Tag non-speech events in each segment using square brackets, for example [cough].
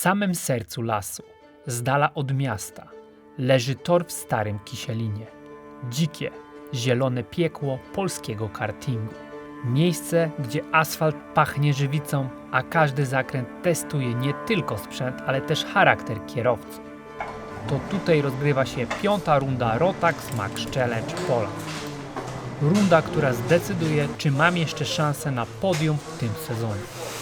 samym sercu lasu, z dala od miasta, leży tor w starym Kisielinie. Dzikie, zielone piekło polskiego kartingu. Miejsce, gdzie asfalt pachnie żywicą, a każdy zakręt testuje nie tylko sprzęt, ale też charakter kierowcy. To tutaj rozgrywa się piąta runda Rotax Max Challenge Poland. Runda, która zdecyduje, czy mam jeszcze szansę na podium w tym sezonie.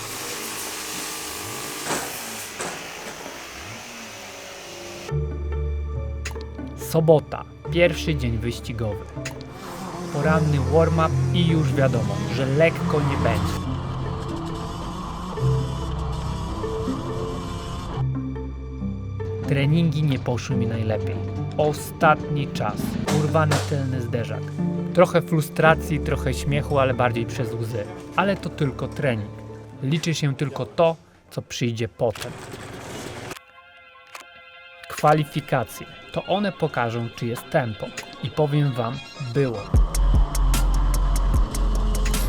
Sobota, pierwszy dzień wyścigowy. Poranny warm-up i już wiadomo, że lekko nie będzie. Treningi nie poszły mi najlepiej. Ostatni czas. Urwany tylny zderzak. Trochę frustracji, trochę śmiechu, ale bardziej przez łzy. Ale to tylko trening. Liczy się tylko to, co przyjdzie potem. Kwalifikacje. To one pokażą, czy jest tempo. I powiem Wam, było.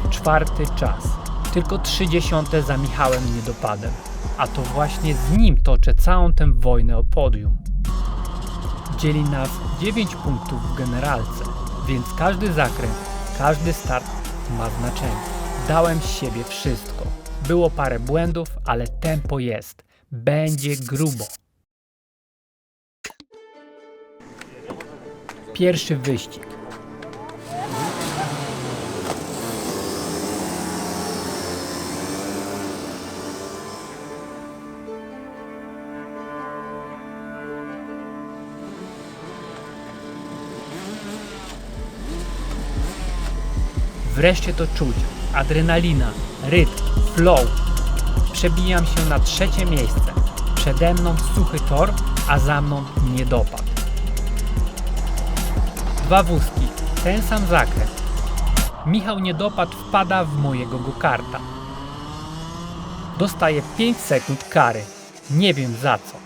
Czwarty czas. Tylko 30 za Michałem Niedopadem. A to właśnie z nim toczę całą tę wojnę o podium. Dzieli nas 9 punktów w generalce, więc każdy zakręt, każdy start ma znaczenie. Dałem z siebie wszystko. Było parę błędów, ale tempo jest. Będzie grubo. Pierwszy wyścig. Wreszcie to czuć. Adrenalina, rytm, flow. Przebijam się na trzecie miejsce. Przede mną suchy tor, a za mną niedopad. Dwa wózki, ten sam zakręt. Michał Niedopad wpada w mojego go-karta. Dostaje 5 sekund kary. Nie wiem za co.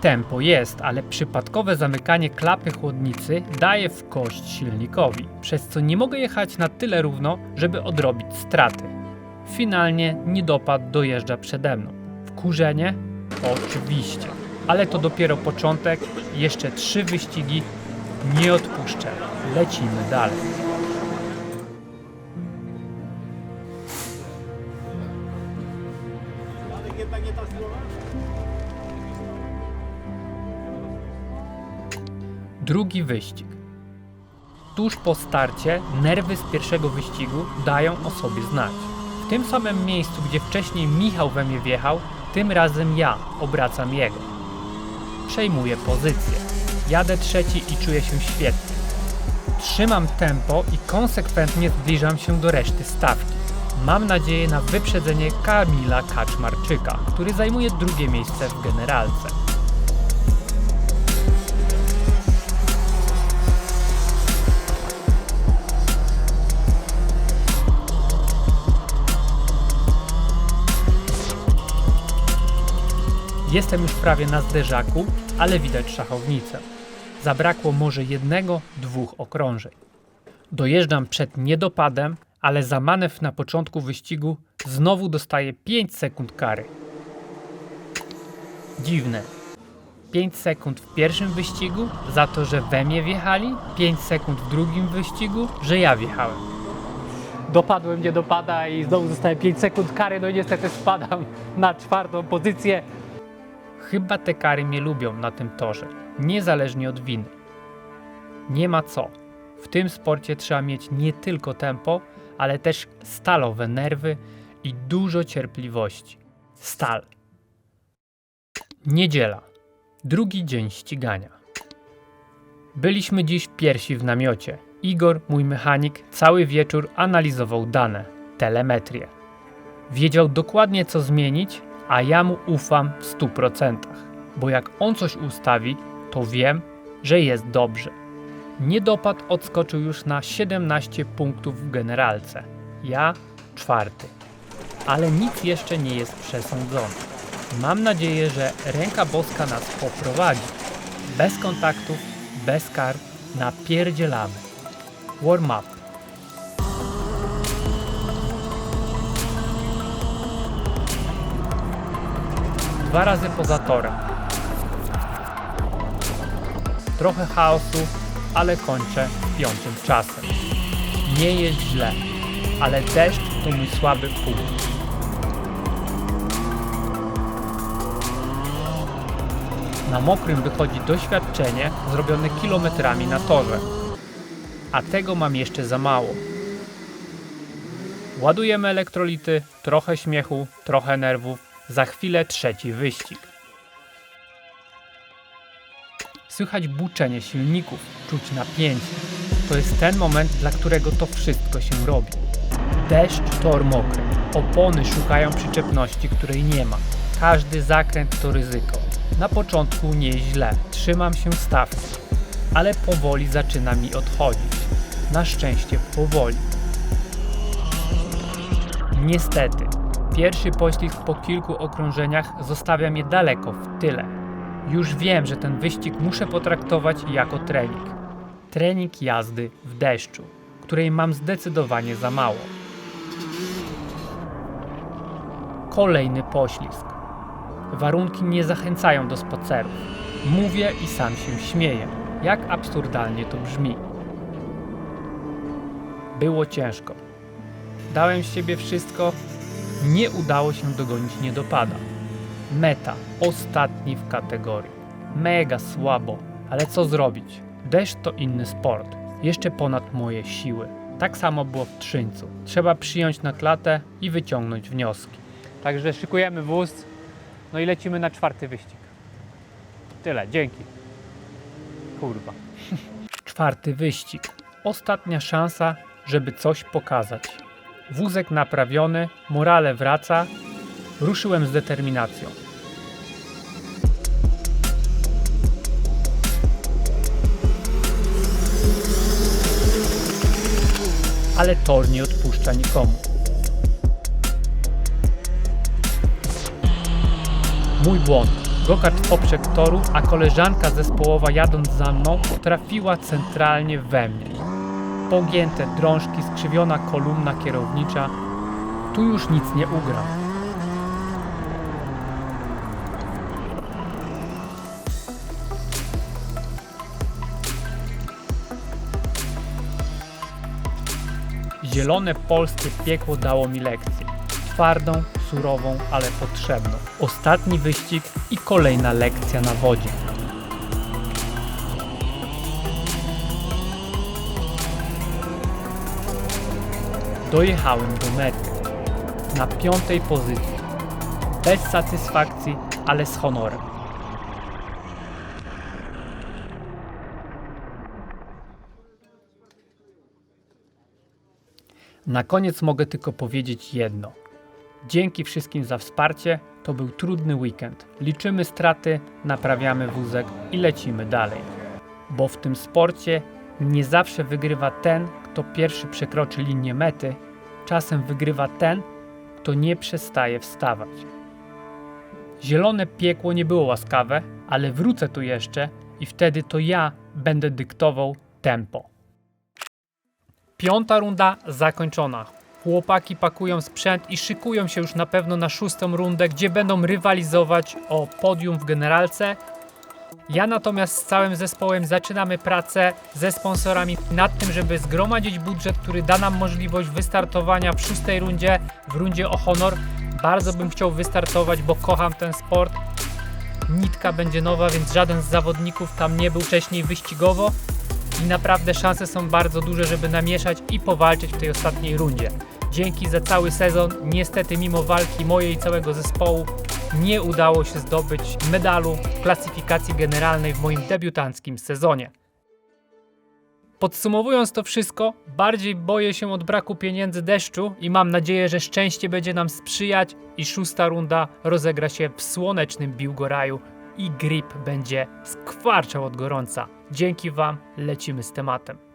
Tempo jest, ale przypadkowe zamykanie klapy chłodnicy daje w kość silnikowi, przez co nie mogę jechać na tyle równo, żeby odrobić straty. Finalnie niedopad dojeżdża przede mną. Wkurzenie? Oczywiście. Ale to dopiero początek, jeszcze trzy wyścigi. Nie odpuszczę. Lecimy dalej. Drugi wyścig. Tuż po starcie nerwy z pierwszego wyścigu dają o sobie znać. W tym samym miejscu, gdzie wcześniej Michał we mnie wjechał, tym razem ja obracam jego. Przejmuję pozycję. Jadę trzeci i czuję się świetnie. Trzymam tempo i konsekwentnie zbliżam się do reszty stawki. Mam nadzieję na wyprzedzenie Kamila Kaczmarczyka, który zajmuje drugie miejsce w generalce. Jestem już prawie na zderzaku, ale widać szachownicę. Zabrakło może jednego, dwóch okrążeń. Dojeżdżam przed niedopadem, ale za manewr na początku wyścigu znowu dostaję 5 sekund kary. Dziwne. 5 sekund w pierwszym wyścigu za to, że we mnie wjechali, 5 sekund w drugim wyścigu, że ja wjechałem. Dopadłem, nie dopada i znowu zostaje 5 sekund kary, no i niestety spadam na czwartą pozycję. Chyba te kary mnie lubią na tym torze, niezależnie od winy. Nie ma co. W tym sporcie trzeba mieć nie tylko tempo, ale też stalowe nerwy i dużo cierpliwości. Stal. Niedziela. Drugi dzień ścigania. Byliśmy dziś pierwsi w namiocie. Igor, mój mechanik, cały wieczór analizował dane, telemetrię. Wiedział dokładnie co zmienić, a ja mu ufam w 100%, bo jak on coś ustawi, to wiem, że jest dobrze. Niedopad odskoczył już na 17 punktów w generalce. Ja czwarty. Ale nic jeszcze nie jest przesądzone. Mam nadzieję, że ręka boska nas poprowadzi. Bez kontaktów, bez kart, napierdzielamy. Warm up. Dwa razy poza torem. Trochę chaosu, ale kończę piątym czasem. Nie jest źle, ale deszcz to mój słaby punkt. Na mokrym wychodzi doświadczenie zrobione kilometrami na torze. A tego mam jeszcze za mało. Ładujemy elektrolity, trochę śmiechu, trochę nerwów, za chwilę trzeci wyścig. Słychać buczenie silników, czuć napięcie. To jest ten moment, dla którego to wszystko się robi. Deszcz, tor mokry, opony szukają przyczepności, której nie ma. Każdy zakręt to ryzyko. Na początku nieźle, trzymam się stawki, ale powoli zaczyna mi odchodzić. Na szczęście powoli. Niestety, pierwszy poślizg po kilku okrążeniach zostawia mnie daleko w tyle. Już wiem, że ten wyścig muszę potraktować jako trening. Trening jazdy w deszczu, której mam zdecydowanie za mało. Kolejny poślizg. Warunki nie zachęcają do spacerów. Mówię i sam się śmieję, jak absurdalnie to brzmi. Było ciężko. Dałem z siebie wszystko, nie udało się dogonić niedopada. Meta, ostatni w kategorii. Mega słabo, ale co zrobić? Deszcz to inny sport, jeszcze ponad moje siły. Tak samo było w Trzyńcu. Trzeba przyjąć na klatę i wyciągnąć wnioski. Także szykujemy wóz, no i lecimy na czwarty wyścig. Tyle, dzięki. Kurwa. [laughs] Czwarty wyścig. Ostatnia szansa, żeby coś pokazać. Wózek naprawiony, morale wraca. Ruszyłem z determinacją. Ale tor nie odpuszcza nikomu. Mój błąd. Gokart poprzek toru, a koleżanka zespołowa jadąc za mną trafiła centralnie we mnie. Pogięte drążki, skrzywiona kolumna kierownicza. Tu już nic nie ugram. Zielone polskie piekło dało mi lekcję. Twardą, surową, ale potrzebną. Ostatni wyścig i kolejna lekcja na wodzie. Dojechałem do mety. Na piątej pozycji. Bez satysfakcji, ale z honorem. Na koniec mogę tylko powiedzieć jedno. Dzięki wszystkim za wsparcie. To był trudny weekend. Liczymy straty, naprawiamy wózek i lecimy dalej. Bo w tym sporcie nie zawsze wygrywa ten, kto pierwszy przekroczy linię mety. Czasem wygrywa ten, kto nie przestaje wstawać. Zielone piekło nie było łaskawe, ale wrócę tu jeszcze i wtedy to ja będę dyktował tempo. Piąta runda zakończona. Chłopaki pakują sprzęt i szykują się już na pewno na szóstą rundę, gdzie będą rywalizować o podium w generalce. Ja natomiast z całym zespołem zaczynamy pracę ze sponsorami nad tym, żeby zgromadzić budżet, który da nam możliwość wystartowania w szóstej rundzie, w rundzie o honor. Bardzo bym chciał wystartować, bo kocham ten sport. Nitka będzie nowa, więc żaden z zawodników tam nie był wcześniej wyścigowo i naprawdę szanse są bardzo duże, żeby namieszać i powalczyć w tej ostatniej rundzie. Dzięki za cały sezon. Niestety, mimo walki mojej i całego zespołu, nie udało się zdobyć medalu w klasyfikacji generalnej w moim debiutanckim sezonie. Podsumowując to wszystko, bardziej boję się od braku pieniędzy deszczu i mam nadzieję, że szczęście będzie nam sprzyjać i szósta runda rozegra się w słonecznym Biłgoraju i grip będzie skwarczał od gorąca. Dzięki Wam lecimy z tematem.